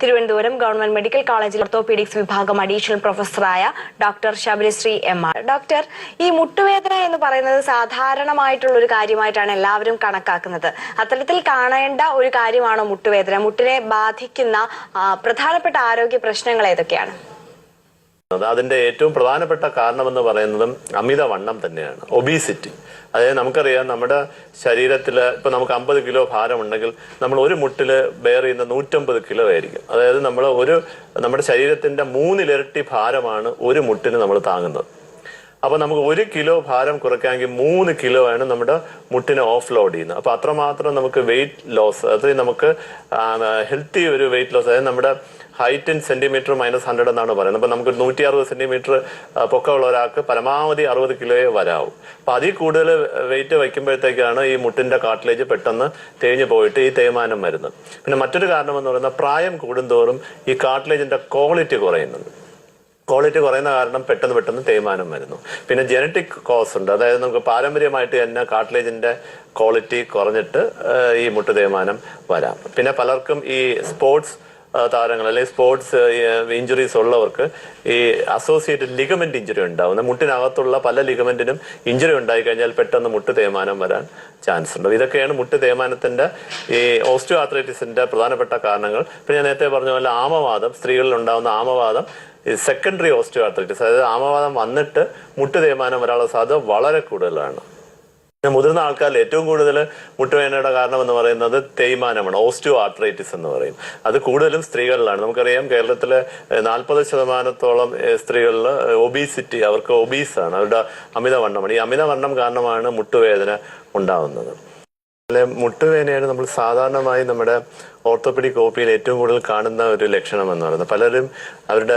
Thiruvananthapuram government medical കോളേജിൽ orthopaedics വിഭാഗം additional പ്രൊഫസറായ doctor Sabarishree M R. Doctor ഈ മുട്ടുവേദന എന്ന് പറയുന്നത് സാധാരണമായിട്ടുള്ള ഒരു കാര്യമായിട്ടാണ് എല്ലാവരും കണക്കാക്കുന്നത്. അത്തരത്തിൽ കാണേണ്ട ഒരു കാര്യമാണോ മുട്ടുവേദന? മുട്ടിനെ ബാധിക്കുന്ന പ്രധാനപ്പെട്ട ആരോഗ്യ പ്രശ്നങ്ങൾ ഏതൊക്കെയാണ്? അതിന്റെ ഏറ്റവും പ്രധാനപ്പെട്ട കാരണമെന്ന് പറയുന്നതും അമിതവണ്ണം തന്നെയാണ്. ഒബീസിറ്റി. അതായത് നമുക്കറിയാം നമ്മുടെ ശരീരത്തിൽ ഇപ്പൊ നമുക്ക് അമ്പത് കിലോ ഭാരം ഉണ്ടെങ്കിൽ നമ്മൾ ഒരു മുട്ടിൽ ബെയർ ചെയ്യുന്ന നൂറ്റമ്പത് കിലോ ആയിരിക്കും. അതായത് നമ്മൾ ഒരു നമ്മുടെ ശരീരത്തിന്റെ മൂന്നിലിരട്ടി ഭാരമാണ് ഒരു മുട്ടിന് നമ്മൾ താങ്ങുന്നത്. അപ്പൊ നമുക്ക് ഒരു കിലോ ഭാരം കുറയ്ക്കാമെങ്കിൽ മൂന്ന് കിലോ ആണ് നമ്മുടെ മുട്ടിനെ ഓഫ് ലോഡ് ചെയ്യുന്നത്. അപ്പൊ അത്രമാത്രം നമുക്ക് വെയിറ്റ് ലോസ് അതായത് നമുക്ക് ഹെൽത്തി ഒരു വെയിറ്റ് ലോസ് അതായത് നമ്മുടെ height in centimetre minus hundred എന്നാണ് പറയുന്നത്. അപ്പൊ നമുക്ക് നൂറ്റി അറുപത് സെന്റിമീറ്റർ പൊക്കമുള്ള ഒരാൾക്ക് പരമാവധി അറുപത് കിലോയെ വരാവും. അപ്പൊ അതിൽ കൂടുതൽ വെയിറ്റ് വയ്ക്കുമ്പോഴത്തേക്കാണ് ഈ മുട്ടിന്റെ കാട്ടിലേജ് പെട്ടെന്ന് തേഞ്ഞു പോയിട്ട് ഈ തേയ്മാനം വരുന്നത്. പിന്നെ മറ്റൊരു കാരണം എന്ന് പറയുന്നത് പ്രായം കൂടുന്തോറും ഈ കാട്ടിലേജിന്റെ ക്വാളിറ്റി കുറയുന്നുണ്ട്. ക്വാളിറ്റി കുറയുന്ന കാരണം പെട്ടെന്ന് പെട്ടെന്ന് തേയ്മാനം വരുന്നു. പിന്നെ ജനറ്റിക് കോസ് ഉണ്ട്. അതായത് നമുക്ക് പാരമ്പര്യമായിട്ട് തന്നെ കാട്ടിലേജിന്റെ ക്വാളിറ്റി കുറഞ്ഞിട്ട് ഈ മുട്ട് തേയ്മാനം വരാം. പിന്നെ പലർക്കും ഈ സ്പോർട്സ് താരങ്ങൾ അല്ലെങ്കിൽ സ്പോർട്സ് ഇഞ്ചുറീസ് ഉള്ളവർക്ക് ഈ അസോസിയേറ്റഡ് ലിഗമെന്റ് ഇഞ്ചുറി ഉണ്ടാവുന്ന മുട്ടിനകത്തുള്ള പല ലിഗമെന്റിനും ഇഞ്ചുറി ഉണ്ടായി കഴിഞ്ഞാൽ പെട്ടെന്ന് മുട്ട് തേയ്മാനം വരാൻ ചാൻസ് ഉണ്ട്. ഇതൊക്കെയാണ് മുട്ട് തേയ്മാനത്തിന്റെ ഈ ഓസ്റ്റിയോ ആത്രൈറ്റിസിന്റെ പ്രധാനപ്പെട്ട കാരണങ്ങൾ. പിന്നെ ഞാൻ നേരത്തെ പറഞ്ഞ പോലെ ആമവാദം സ്ത്രീകളിൽ ഉണ്ടാകുന്ന ആമവാദം സെക്കൻഡറി ഓസ്റ്റിയോ ആർത്രൈറ്റിസ് അതായത് ആമവാദം വന്നിട്ട് മുട്ട് തേയ്മാനം വരാനുള്ള സാധ്യത വളരെ കൂടുതലാണ്. മുതിർന്ന ആൾക്കാരിൽ ഏറ്റവും കൂടുതൽ മുട്ടുവേദനയുടെ കാരണം എന്ന് പറയുന്നത് തേയ്മാനമാണ് ഓസ്റ്റിയോ ആർത്രൈറ്റിസ് എന്ന് പറയും. അത് കൂടുതലും സ്ത്രീകളിലാണ്. നമുക്കറിയാം കേരളത്തിലെ നാൽപ്പത് ശതമാനത്തോളം സ്ത്രീകളിൽ ഒബീസിറ്റി അവർക്ക് ഒബീസാണ്. അവരുടെ അമിതവണ്ണമാണ് ഈ അമിതവണ്ണം കാരണമാണ് മുട്ടുവേദന ഉണ്ടാവുന്നത്. മുട്ടുവേദനയാണ് നമ്മൾ സാധാരണമായി നമ്മുടെ ഓർത്തോപെഡിക് ഒപിയിൽ ഏറ്റവും കൂടുതൽ കാണുന്ന ഒരു ലക്ഷണം എന്ന് പറയുന്നത്. പലരും അവരുടെ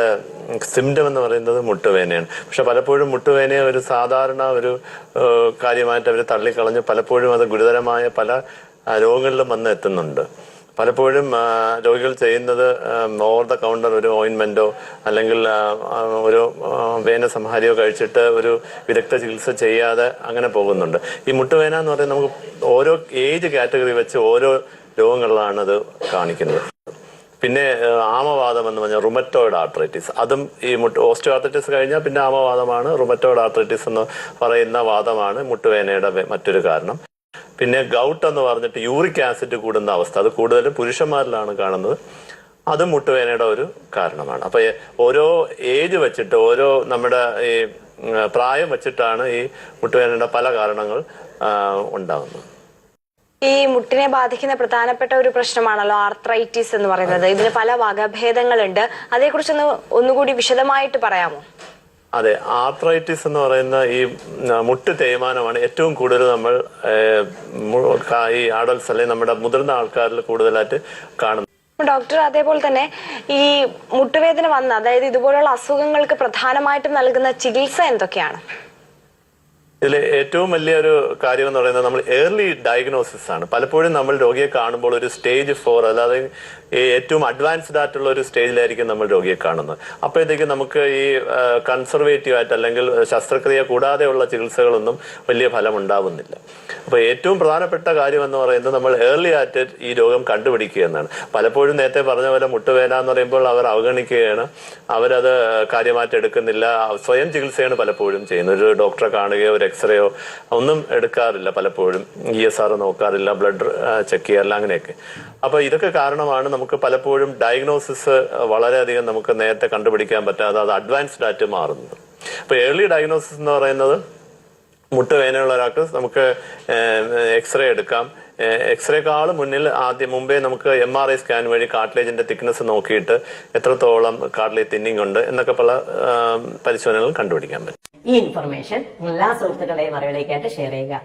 സിംറ്റം എന്ന് പറയുന്നത് മുട്ടുവേദനയാണ് പക്ഷെ പലപ്പോഴും മുട്ടുവേദനയെ ഒരു സാധാരണ ഒരു കാര്യമായിട്ട് അവർ തള്ളിക്കളഞ്ഞ് പലപ്പോഴും അത് ഗുരുതരമായ പല രോഗങ്ങളിലും വന്ന് എത്തുന്നുണ്ട്. പലപ്പോഴും രോഗികൾ ചെയ്യുന്നത് ഓവർ ദ കൗണ്ടർ ഒരു ഓയിൻമെന്റോ അല്ലെങ്കിൽ ഒരു വേന സംഹാരിയോ കഴിച്ചിട്ട് ഒരു വിദഗ്ധ ചികിത്സ ചെയ്യാതെ അങ്ങനെ പോകുന്നുണ്ട്. ഈ മുട്ടുവേന എന്ന് പറയുന്നത് നമുക്ക് ഓരോ ഏജ് കാറ്റഗറി വെച്ച് ഓരോ രോഗങ്ങളിലാണ് അത് കാണിക്കുന്നത്. പിന്നെ ആമവാദം എന്ന് പറഞ്ഞാൽ റുമറ്റോയിഡ് ആർത്രൈറ്റിസ് അതും ഈ മുട്ട് ഓസ്റ്റോ ആർത്രൈറ്റിസ് കഴിഞ്ഞാൽ പിന്നെ ആമവാദമാണ് റുമറ്റോയിഡ് ആർത്രൈറ്റിസ് എന്ന് പറയുന്ന വാദമാണ് മുട്ടുവേനയുടെ മറ്റൊരു കാരണം. പിന്നെ ഗൗട്ട് എന്ന് പറഞ്ഞിട്ട് യൂറിക് ആസിഡ് കൂടുന്ന അവസ്ഥ. അത് കൂടുതലും പുരുഷന്മാരിലാണ് കാണുന്നത്. അത് മുട്ടുവേനയുടെ ഒരു കാരണമാണ്. അപ്പൊ ഓരോ ഏജ് വെച്ചിട്ട് ഓരോ നമ്മുടെ ഈ പ്രായം വെച്ചിട്ടാണ് ഈ മുട്ടുവേനയുടെ പല കാരണങ്ങൾ ഉണ്ടാകുന്നത് ഈ മുട്ടിനെ ബാധിക്കുന്ന പ്രധാനപ്പെട്ട ഒരു പ്രശ്നമാണല്ലോ ആർത്രൈറ്റിസ് എന്ന് പറയുന്നത്. ഇതിന് പല വകഭേദങ്ങളുണ്ട്. അതേക്കുറിച്ചൊന്ന് ഒന്നുകൂടി വിശദമായിട്ട് പറയാമോ? അതെ ആർത്രൈറ്റിസ് എന്ന് പറയുന്ന ഈ മുട്ട് തേയ്മാനമാണ് ഏറ്റവും കൂടുതൽ നമ്മൾ ഈ ആഡൽസ് അല്ലെങ്കിൽ നമ്മുടെ മുതിർന്ന ആൾക്കാരിൽ കൂടുതലായിട്ട് കാണുന്നത്. ഡോക്ടർ അതേപോലെ തന്നെ ഈ മുട്ടുവേദന വന്ന അതായത് ഇതുപോലുള്ള അസുഖങ്ങൾക്ക് പ്രധാനമായിട്ടും നൽകുന്ന ചികിത്സ എന്തൊക്കെയാണ്? ഇതിൽ ഏറ്റവും വലിയൊരു കാര്യം എന്ന് പറയുന്നത് നമ്മൾ ഏർലി ഡയഗ്നോസിസ് ആണ്. പലപ്പോഴും നമ്മൾ രോഗിയെ കാണുമ്പോൾ ഒരു സ്റ്റേജ് ഫോർ അല്ലാതെ ഏറ്റവും അഡ്വാൻസ്ഡ് ആയിട്ടുള്ള ഒരു സ്റ്റേജിലായിരിക്കും നമ്മൾ രോഗിയെ കാണുന്നത്. അപ്പോഴത്തേക്ക് നമുക്ക് ഈ കൺസർവേറ്റീവ് ആയിട്ട് അല്ലെങ്കിൽ ശസ്ത്രക്രിയ കൂടാതെയുള്ള ചികിത്സകളൊന്നും വലിയ ഫലം ഉണ്ടാവുന്നില്ല. അപ്പോൾ ഏറ്റവും പ്രധാനപ്പെട്ട കാര്യം എന്ന് പറയുന്നത് നമ്മൾ ഏർലി ആയിട്ട് ഈ രോഗം കണ്ടുപിടിക്കുക എന്നാണ്. പലപ്പോഴും നേരത്തെ പറഞ്ഞ പോലെ മുട്ടുവേന എന്ന് പറയുമ്പോൾ അവർ അവഗണിക്കുകയാണ്. അവരത് കാര്യമായിട്ട് എടുക്കുന്നില്ല. സ്വയം ചികിത്സയാണ് പലപ്പോഴും ചെയ്യുന്നത്. ഒരു ഡോക്ടറെ കാണുകയോ എക്സ്റേയോ ഒന്നും എടുക്കാറില്ല പലപ്പോഴും. ഇ എസ് ആർ നോക്കാറില്ല ബ്ലഡ് ചെക്ക് ചെയ്യാറില്ല അങ്ങനെയൊക്കെ. അപ്പൊ ഇതൊക്കെ കാരണമാണ് നമുക്ക് പലപ്പോഴും ഡയഗ്നോസിസ് വളരെയധികം നമുക്ക് നേരത്തെ കണ്ടുപിടിക്കാൻ പറ്റാതെ അത് അഡ്വാൻസ്ഡ് ആയിട്ട് മാറുന്നത്. അപ്പൊ ഏർലി ഡയഗ്നോസിസ് എന്ന് പറയുന്നത് മുട്ടുവേദനയുള്ള ഒരാൾക്ക് നമുക്ക് എക്സ്റേ എടുക്കാം. എക്സ്റേക്കാൾ മുന്നിൽ ആദ്യം മുമ്പേ നമുക്ക് എം ആർ ഐ സ്കാൻ വഴി കാർട്ടിലേജിന്റെ തിക്നെസ് നോക്കിയിട്ട് എത്രത്തോളം കാർട്ടിലേജ് തിന്നിങ് ഉണ്ട് എന്നൊക്കെ പല പരിശോധനകൾ കണ്ടുപിടിക്കാൻ പറ്റും. ഈ ഇൻഫർമേഷൻ എല്ലാ സുഹൃത്തുക്കളെയും അറിവിലേക്കായിട്ട് ഷെയർ ചെയ്യുക.